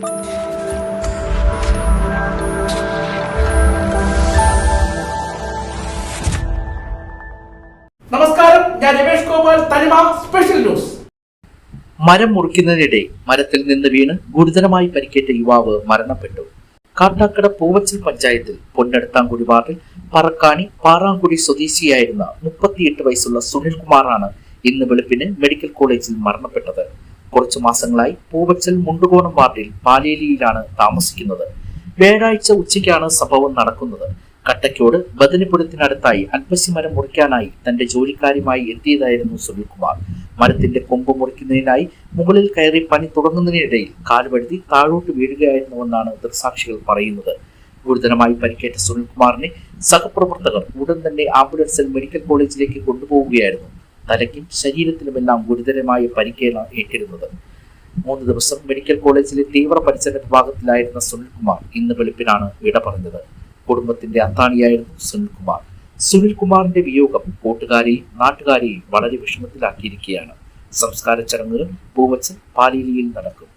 നമസ്കാരം ഞാൻ തനിമ സ്പെഷ്യൽ ന്യൂസ് മരം മുറിക്കുന്നതിനിടെ മരത്തിൽ നിന്ന് വീണ് ഗുരുതരമായി പരിക്കേറ്റ യുവാവ് മരണപ്പെട്ടു. കാട്ടാക്കട പൂവച്ചൽ പഞ്ചായത്തിൽ പൊന്നടത്താംകുടി വാർഡിൽ പറക്കാണി പാറാങ്കുടി സ്വദേശിയായിരുന്ന മുപ്പത്തിയെട്ട് വയസ്സുള്ള സുനിൽകുമാറാണ് ഇന്ന് വെളുപ്പിന് മെഡിക്കൽ കോളേജിൽ മരണപ്പെട്ടത്. കുറച്ചു മാസങ്ങളായി പൂവച്ചൽ മുണ്ടുകോണം വാർഡിൽ പാലേലിയിലാണ് താമസിക്കുന്നത്. വ്യാഴാഴ്ച ഉച്ചയ്ക്കാണ് സംഭവം നടക്കുന്നത്. കട്ടയ്ക്കോട് ബദനിപ്പുരത്തിനടുത്തായി അൽപ്പസി മരം മുറിക്കാനായി തന്റെ ജോലിക്കാരുമായി എത്തിയതായിരുന്നു സുനിൽകുമാർ. മരത്തിന്റെ കൊമ്പ് മുറിക്കുന്നതിനായി മുകളിൽ കയറി പണി തുടങ്ങുന്നതിനിടയിൽ കാൽവഴുതി താഴോട്ട് വീഴുകയായിരുന്നുവെന്നാണ് ദൃക്സാക്ഷികൾ പറയുന്നത്. ഗുരുതരമായി പരിക്കേറ്റ സുനിൽകുമാറിനെ സഹപ്രവർത്തകർ ഉടൻ തന്നെ ആംബുലൻസിൽ മെഡിക്കൽ കോളേജിലേക്ക് കൊണ്ടുപോവുകയായിരുന്നു. തലയ്ക്കും ശരീരത്തിലുമെല്ലാം ഗുരുതരമായ പരിക്കേല ഏറ്റിരുന്നത്. മൂന്ന് ദിവസം മെഡിക്കൽ കോളേജിലെ തീവ്ര പരിചരണ വിഭാഗത്തിലായിരുന്ന സുനിൽകുമാർ ഇന്ന് വെളുപ്പിനാണ് വിട പറഞ്ഞത്. കുടുംബത്തിന്റെ അത്താണിയായിരുന്നു സുനിൽകുമാർ. സുനിൽകുമാറിന്റെ വിയോഗം കൂട്ടുകാരെയും നാട്ടുകാരെയും വളരെ വിഷമത്തിലാക്കിയിരിക്കുകയാണ്. സംസ്കാര ചടങ്ങുകൾ പൂവച്ചൻ പാലീലിയിൽ നടക്കും.